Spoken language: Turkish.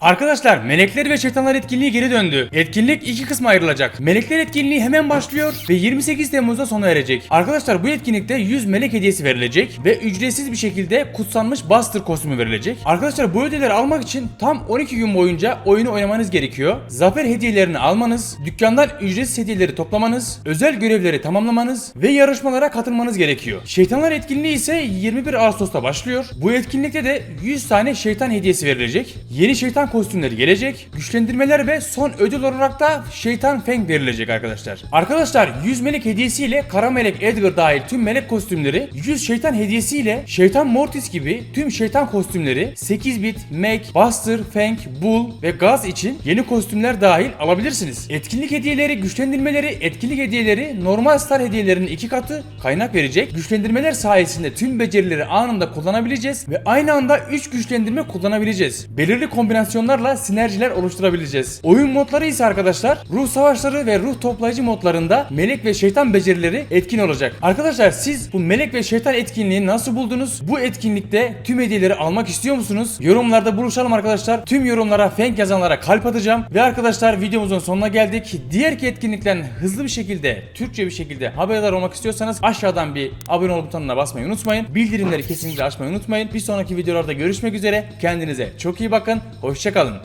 Arkadaşlar melekler ve şeytanlar etkinliği geri döndü. Etkinlik iki kısma ayrılacak. Melekler etkinliği hemen başlıyor ve 28 Temmuz'da sona erecek. Arkadaşlar bu etkinlikte 100 melek hediyesi verilecek ve ücretsiz bir şekilde kutsanmış Buster kostümü verilecek. Arkadaşlar bu hediyeleri almak için tam 12 gün boyunca oyunu oynamanız gerekiyor. Zafer hediyelerini almanız, dükkandan ücretsiz hediyeleri toplamanız, özel görevleri tamamlamanız ve yarışmalara katılmanız gerekiyor. Şeytanlar etkinliği ise 21 Ağustos'ta başlıyor. Bu etkinlikte de 100 tane şeytan hediyesi verilecek. Yeni şeytan kostümleri gelecek. Güçlendirmeler ve son ödül olarak da şeytan feng verilecek arkadaşlar. Arkadaşlar 100 melek hediyesiyle kara melek Edgar dahil tüm melek kostümleri, 100 şeytan hediyesiyle şeytan Mortis gibi tüm şeytan kostümleri, 8 bit, Meg, Buster, Fang, Bull ve Gaz için yeni kostümler dahil alabilirsiniz. Etkinlik hediyeleri, güçlendirmeleri, etkinlik hediyeleri normal star hediyelerinin iki katı kaynak verecek. Güçlendirmeler sayesinde tüm becerileri anında kullanabileceğiz ve aynı anda 3 güçlendirme kullanabileceğiz. Belirli kombinasyonlarla sinerjiler oluşturabileceğiz. Oyun modları ise arkadaşlar ruh savaşları ve ruh toplayıcı modlarında melek ve şeytan becerileri etkin olacak. Arkadaşlar siz bu melek ve şeytan etkinliğini nasıl buldunuz? Bu etkinlikte tüm hediyeleri almak istiyor musunuz? Yorumlarda buluşalım arkadaşlar. Tüm yorumlara fenk yazanlara kalp atacağım. Ve arkadaşlar videomuzun sonuna geldik. Diğer ki etkinlikten hızlı bir şekilde, Türkçe bir şekilde haberdar olmak istiyorsanız aşağıdan bir abone ol butonuna basmayı unutmayın. Bildirimleri kesinlikle açmayı unutmayın. Bir sonraki videolarda görüşmek üzere. Kendinize çok iyi bakın. Hoşçakalın.